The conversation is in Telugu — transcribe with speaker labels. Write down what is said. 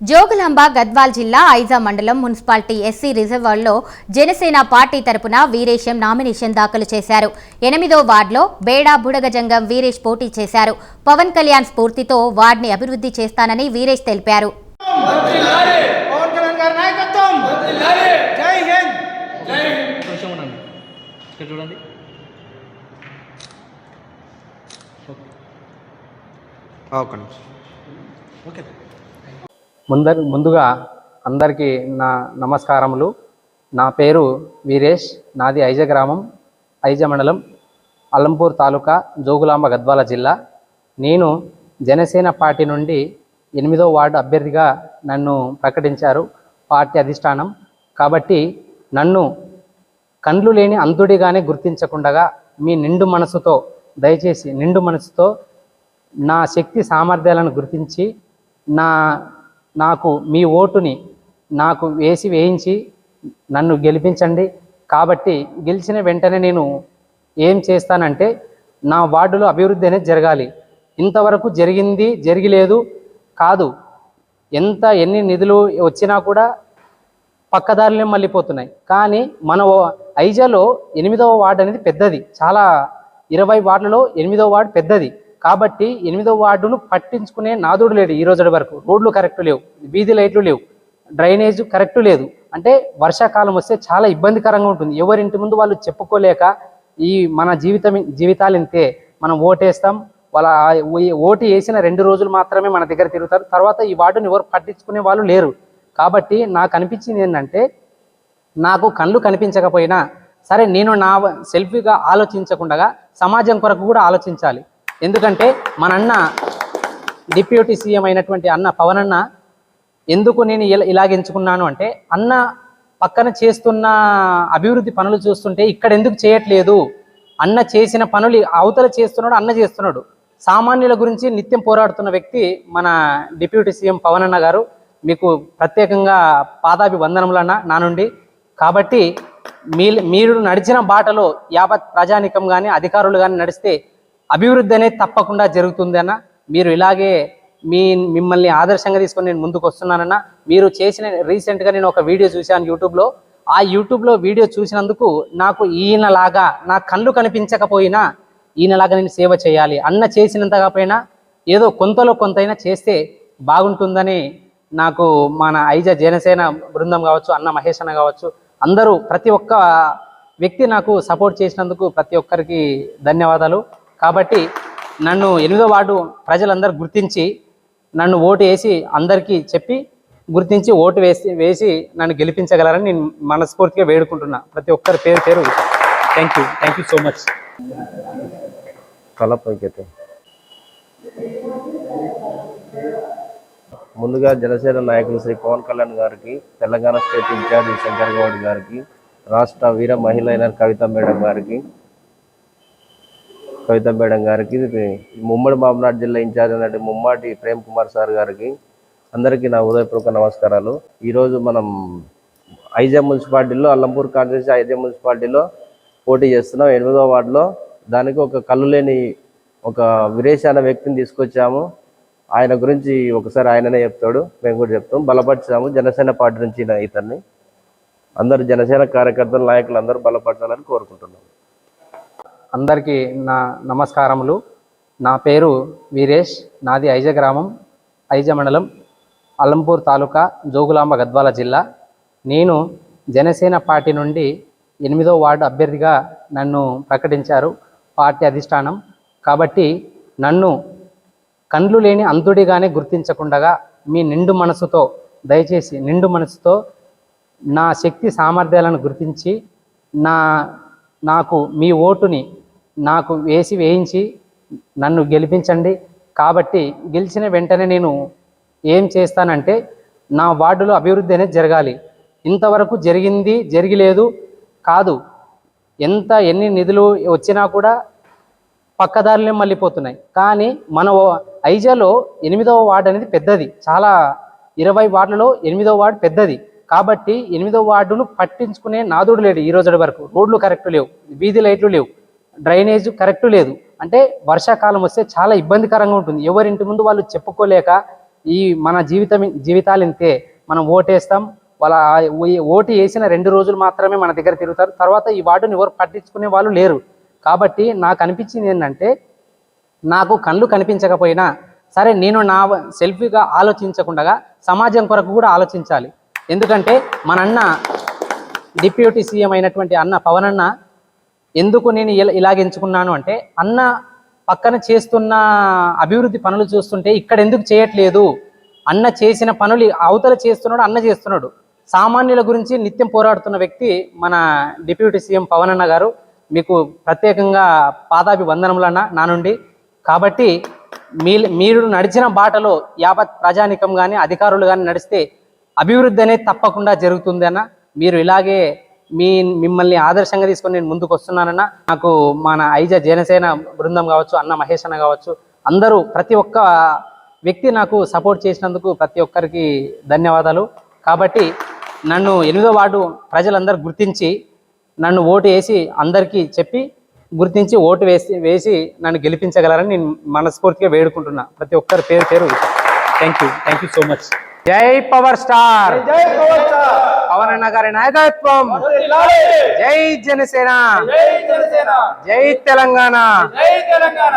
Speaker 1: జోగులాంబ గద్వాల్ జిల్లా ఐజా మండలం మున్సిపాలిటీ ఎస్సీ రిజర్వార్లో జనసేన పార్టీ తరపున వీరేశం నామినేషన్ దాఖలు చేశారు. ఎనిమిదో వార్డులో బేడా బుడగజంగం వీరేష్ పోటీ చేశారు. పవన్ కళ్యాణ్ స్ఫూర్తితో వార్డుని అభివృద్ధి చేస్తానని వీరేష్ తెలిపారు.
Speaker 2: చూడండి
Speaker 3: ఓకే.
Speaker 4: ముందర ముందుగా అందరికీ నా నమస్కారములు. నా పేరు వీరేష్ నాది ఐజ గ్రామం ఐజ మండలం అల్లంపూర్ తాలూకా జోగులాంబ గద్వాల జిల్లా. నేను జనసేన పార్టీ నుండి ఎనిమిదో వార్డు అభ్యర్థిగా నన్ను ప్రకటించారు పార్టీ అధిష్టానం. కాబట్టి నన్ను కండ్లు లేని అంతుడిగానే గుర్తించకుండా మీ నిండు మనసుతో దయచేసి నిండు మనసుతో నా శక్తి సామర్థ్యాలను గుర్తించి నా నాకు మీ ఓటుని నాకు వేసి వేయించి నన్ను గెలిపించండి. కాబట్టి గెలిచిన వెంటనే నేను ఏం చేస్తానంటే నా వార్డులో అభివృద్ధి అనేది జరగాలి. ఇంతవరకు జరిగింది జరిగిలేదు కాదు. ఎంత ఎన్ని నిధులు వచ్చినా కూడా పక్కదారులే మళ్ళీపోతున్నాయి. కానీ మన ఐజాలో ఎనిమిదవ వార్డు అనేది పెద్దది. చాలా ఇరవై వార్డులలో ఎనిమిదవ వార్డు పెద్దది. కాబట్టి ఎనిమిదో వార్డును పట్టించుకునే నాదుడు లేడు ఈ రోజు వరకు. రోడ్లు కరెక్ట్ లేవు వీధి లైట్లు లేవు డ్రైనేజ్ కరెక్ట్ లేదు. అంటే వర్షాకాలం వస్తే చాలా ఇబ్బందికరంగా ఉంటుంది. ఎవరింటి ముందు వాళ్ళు చెప్పుకోలేక ఈ మన జీవితం జీవితాలు ఇంతే. మనం ఓటేస్తాం వాళ్ళ ఓటు వేసిన రెండు రోజులు మాత్రమే మన దగ్గర తిరుగుతారు. తర్వాత ఈ వార్డుని ఎవరు పట్టించుకునే వాళ్ళు లేరు. కాబట్టి నాకు అనిపించింది ఏంటంటే నాకు కళ్ళు కనిపించకపోయినా సరే నేను నా సెల్ఫీగా ఆలోచించకుండా సమాజం కొరకు కూడా ఆలోచించాలి. ఎందుకంటే మన అన్న డిప్యూటీ సీఎం అయినటువంటి అన్న పవన్ అన్న ఎందుకు నేను ఇలా ఇలాగ ఎంచుకున్నాను అంటే అన్న పక్కన చేస్తున్న అభివృద్ధి పనులు చూస్తుంటే ఇక్కడ ఎందుకు చేయట్లేదు? అన్న చేసిన పనులు అవతల చేస్తున్నాడు అన్న చేస్తున్నాడు. సామాన్యుల గురించి నిత్యం పోరాడుతున్న వ్యక్తి మన డిప్యూటీ సీఎం పవన్ అన్న గారు. మీకు ప్రత్యేకంగా పాదాభి వందనములన్న నా నుండి. కాబట్టి మీ మీరు నడిచిన బాటలో యావత్ ప్రజానికం కానీ అధికారులు కానీ నడిస్తే అభివృద్ధి అనేది తప్పకుండా జరుగుతుందన్న మీరు ఇలాగే మీ మిమ్మల్ని ఆదర్శంగా తీసుకొని నేను ముందుకు వస్తున్నానన్న మీరు చేసిన రీసెంట్గా నేను ఒక వీడియో చూశాను యూట్యూబ్లో. ఆ యూట్యూబ్లో వీడియో చూసినందుకు నాకు ఈయనలాగా నా కళ్ళు కనిపించకపోయినా ఈయనలాగా నేను సేవ చేయాలి. అన్న చేసినంత కాకపోయినా ఏదో కొంతలో కొంతైనా చేస్తే బాగుంటుందని నాకు మన ఐజ జనసేన బృందం కావచ్చు అన్న మహేష్ అన్న కావచ్చు అందరూ ప్రతి ఒక్క వ్యక్తి నాకు సపోర్ట్ చేసినందుకు ప్రతి ఒక్కరికి ధన్యవాదాలు. కాబట్టి నన్ను ఎనిమిదో వార్డు ప్రజలందరూ గుర్తించి నన్ను ఓటు వేసి అందరికీ చెప్పి గుర్తించి ఓటు వేసి వేసి నన్ను గెలిపించగలరని నేను మనస్ఫూర్తిగా వేడుకుంటున్నా. ప్రతి ఒక్కరి పేరు పేరు thank you thank you so much
Speaker 5: తల పైకెత్తే ముందుగా జనసేన నాయకులు శ్రీ పవన్ కళ్యాణ్ గారికి తెలంగాణ స్టేట్ ఇన్ఛార్జ్ శంకర్ గౌడ్ గారికి రాష్ట్ర వీర మహిళ అయిన కవిత మేడం గారికి కవిత మేడం గారికి ముమ్మడి మామనాడు జిల్లా ఇన్ఛార్జ్ అయినటువంటి ముమ్మాటి ప్రేమ్ కుమార్ సార్ గారికి అందరికీ నా ఉదయపూర్వక నమస్కారాలు. ఈరోజు మనం ఐజా మున్సిపాలిటీలో అల్లంపూర్ కాన్స్టిట్యూన్సీ ఐజా మున్సిపాలిటీలో పోటీ చేస్తున్నాం. ఎనిమిదో వార్డులో దానికి ఒక కళ్ళు లేని ఒక విరేష్ అనే వ్యక్తిని తీసుకొచ్చాము. ఆయన గురించి ఒకసారి ఆయననే చెప్తాడు. మేము కూడా చెప్తాం. బలపరిచాము. జనసేన పార్టీ నుంచి ఇతన్ని. అందరు జనసేన కార్యకర్తలు నాయకులు అందరూ బలపరచాలని కోరుకుంటున్నాము
Speaker 4: అందరికీ నా నమస్కారములు. నా పేరు వీరేష్ నాది ఐజ గ్రామం ఐజ మండలం అలంపూర్ తాలూకా జోగులాంబ గద్వాల జిల్లా. నేను జనసేన పార్టీ నుండి ఎనిమిదో వార్డు అభ్యర్థిగా నన్ను ప్రకటించారు పార్టీ అధిష్టానం. కాబట్టి నన్ను కండ్లు లేని అంతుడిగానే గుర్తించకుండగా మీ నిండు మనసుతో దయచేసి నిండు మనసుతో నా శక్తి సామర్థ్యాలను గుర్తించి నా నాకు మీ ఓటుని నాకు వేసి వేయించి నన్ను గెలిపించండి. కాబట్టి గెలిచిన వెంటనే నేను ఏం చేస్తానంటే నా వార్డులో అభివృద్ధి అనేది జరగాలి. ఇంతవరకు జరిగింది జరిగిలేదు కాదు. ఎంత ఎన్ని నిధులు వచ్చినా కూడా పక్కదారులే మళ్ళీపోతున్నాయి. కానీ మన ఐజాలో ఎనిమిదవ వార్డు అనేది పెద్దది. చాలా ఇరవై వార్డులలో ఎనిమిదవ వార్డు పెద్దది. కాబట్టి ఎనిమిదవ వార్డును పట్టించుకునే నాదుడు లేడు ఈ రోజు వరకు. రోడ్లు కరెక్ట్ లేవు. వీధి లైట్లు లేవు. డ్రైనేజ్ కరెక్ట్ లేదు. అంటే వర్షాకాలం వస్తే చాలా ఇబ్బందికరంగా ఉంటుంది. ఎవరింటి ముందు వాళ్ళు చెప్పుకోలేక ఈ మన జీవితం జీవితాలు ఇంతే మనం ఓటేస్తాం. వాళ్ళ ఓటు వేసిన రెండు రోజులు మాత్రమే మన దగ్గర తిరుగుతారు. తర్వాత ఈ వార్డుని ఎవరు పట్టించుకునే వాళ్ళు లేరు. కాబట్టి నాకు అనిపించింది ఏంటంటే నాకు కళ్ళు కనిపించకపోయినా సరే నేను నా సెల్ఫీగా ఆలోచించకుండా సమాజం కొరకు కూడా ఆలోచించాలి. ఎందుకంటే మన అన్న డిప్యూటీ సీఎం అయినటువంటి అన్న పవన్ అన్న ఎందుకు నేను ఇలా ఇలాగ ఎంచుకున్నాను అంటే అన్న పక్కన చేస్తున్న అభివృద్ధి పనులు చూస్తుంటే ఇక్కడ ఎందుకు చేయట్లేదు? అన్న చేసిన పనులు అవతల చేస్తున్నాడు అన్న చేస్తున్నాడు. సామాన్యుల గురించి నిత్యం పోరాడుతున్న వ్యక్తి మన డిప్యూటీ సీఎం పవన్ అన్న గారు. మీకు ప్రత్యేకంగా పాదాభి వందనములన్న నా నుండి. కాబట్టి మీ మీరు నడిచిన బాటలో యావత్ ప్రజానికం కానీ అధికారులు కానీ నడిస్తే అభివృద్ధి అనేది తప్పకుండా జరుగుతుంది అన్న. మీరు ఇలాగే మీ మిమ్మల్ని ఆదర్శంగా తీసుకొని నేను ముందుకు వస్తున్నానన్న నాకు మన ఐజ జనసేన బృందం కావచ్చు అన్న మహేష్ అన్న కావచ్చు అందరూ ప్రతి ఒక్క వ్యక్తి నాకు సపోర్ట్ చేసినందుకు ప్రతి ఒక్కరికి ధన్యవాదాలు. కాబట్టి నన్ను ఎనిమిదో వార్డు ప్రజలందరూ గుర్తించి నన్ను ఓటు వేసి అందరికీ చెప్పి గుర్తించి ఓటు వేసి వేసి నన్ను గెలిపించగలరని నేను మనస్ఫూర్తిగా వేడుకుంటున్నా. ప్రతి ఒక్కరి పేరు పేరు thank you thank you so much జై పవర్ స్టార్!
Speaker 3: జై పవర్ స్టార్!
Speaker 4: పవన్ అన్న గారి నాయకత్వం. జై జనసేన.
Speaker 3: జై జనసేన.
Speaker 4: జై తెలంగాణ.
Speaker 3: జై తెలంగాణ.